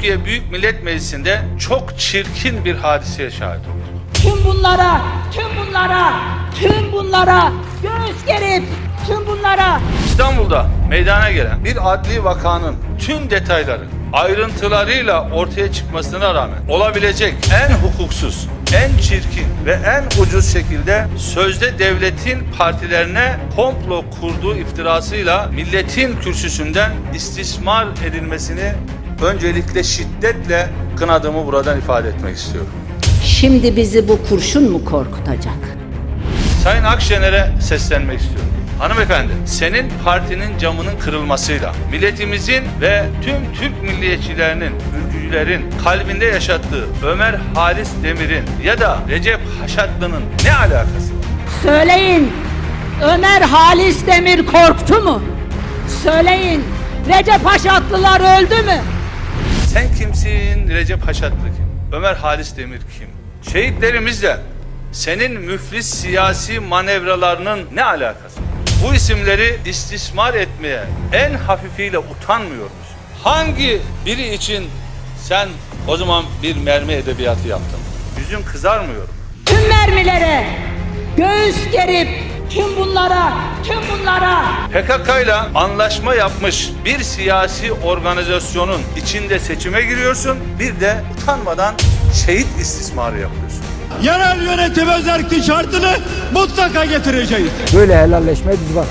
Türkiye Büyük Millet Meclisi'nde çok çirkin bir hadiseye şahit olduk. Tüm bunlara, tüm bunlara, tüm bunlara göğüs gerip tüm bunlara İstanbul'da meydana gelen bir adli vakanın tüm detayları ayrıntılarıyla ortaya çıkmasına rağmen olabilecek en hukuksuz, en çirkin ve en ucuz şekilde sözde devletin partilerine komplo kurduğu iftirasıyla milletin kürsüsünden istismar edilmesini öncelikle şiddetle kınadığımı buradan ifade etmek istiyorum. Şimdi bizi bu kurşun mu korkutacak? Sayın Akşener'e seslenmek istiyorum. Hanımefendi, senin partinin camının kırılmasıyla milletimizin ve tüm Türk milliyetçilerinin, ülkücülerin kalbinde yaşattığı Ömer Halis Demir'in ya da Recep Haşatlı'nın ne alakası? var? Söyleyin Ömer Halis Demir korktu mu? Söyleyin Recep Haşatlılar öldü mü? Sen kimsin? Recep Haşatlı kim? Ömer Halis Demir kim? Şehitlerimizle senin müflis siyasi manevralarının ne alakası? Bu isimleri istismar etmeye en hafifiyle utanmıyor musun? Hangi biri için sen o zaman bir mermi edebiyatı yaptın? Yüzün kızarmıyor. Tüm mermilere göğüs gerip tüm bunlara, tüm bunlara PKK ile anlaşma yapmış bir siyasi organizasyonun içinde seçime giriyorsun. Bir de utanmadan şehit istismarı yapıyorsun. Yerel yönetim özellik şartını mutlaka getireceğiz. Böyle helalleşmeye biz varız.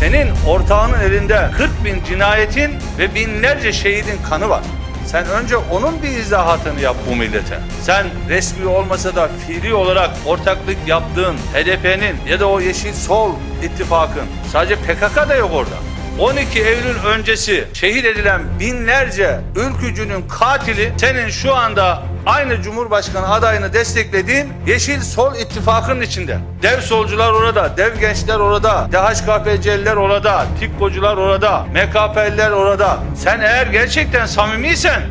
Senin ortağının elinde 40 bin cinayetin ve binlerce şehidin kanı var. Sen önce onun bir izahatını yap bu millete. Sen resmi olmasa da fiili olarak ortaklık yaptığın HDP'nin ya da o Yeşil Sol ittifakın sadece PKK da yok orada. 12 Eylül öncesi şehit edilen binlerce ülkücünün katili senin şu anda aynı Cumhurbaşkanı adayını desteklediğin Yeşil Sol ittifakının içinde. Dev solcular orada, dev gençler orada, DHKPC'liler orada, TİKKO'cular orada, MKP'liler orada. Sen eğer gerçekten samimiysen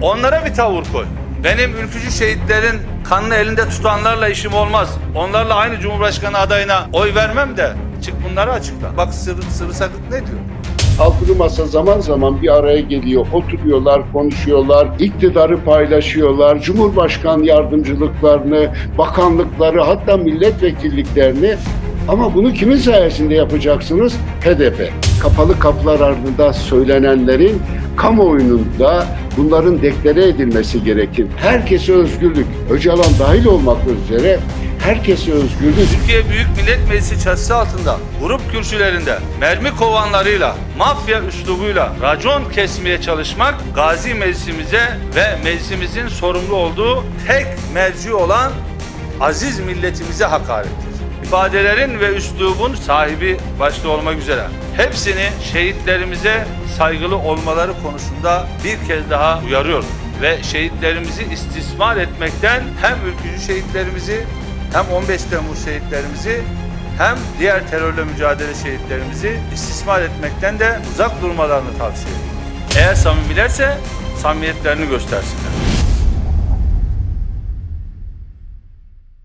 onlara bir tavır koy. Benim ülkücü şehitlerin kanını elinde tutanlarla işim olmaz. Onlarla aynı Cumhurbaşkanı adayına oy vermem de çık bunları açıkla. Bak sırrı, sırrı sakık ne diyor? Altılı masa zaman zaman bir araya geliyor, oturuyorlar, konuşuyorlar, iktidarı paylaşıyorlar, cumhurbaşkan yardımcılıklarını, bakanlıkları hatta milletvekilliklerini ama bunu kimin sayesinde yapacaksınız? HDP. Kapalı kapılar ardında söylenenlerin kamuoyunda bunların deklare edilmesi gerekir. Herkese özgürlük, Öcalan dahil olmak üzere herkese özgürlük. Türkiye Büyük Millet Meclisi çatısı altında grup kürsülerinde mermi kovanlarıyla, mafya üslubuyla racon kesmeye çalışmak gazi meclisimize ve meclisimizin sorumlu olduğu tek merci olan aziz milletimize hakarettir. İfadelerin ve üslubun sahibi başta olmak üzere hepsini şehitlerimize saygılı olmaları konusunda bir kez daha uyarıyorum. Ve şehitlerimizi istismar etmekten hem ülkücü şehitlerimizi hem 15 Temmuz şehitlerimizi hem diğer terörle mücadele şehitlerimizi istismar etmekten de uzak durmalarını tavsiye ediyorum. Eğer samimilerse samimiyetlerini göstersinler.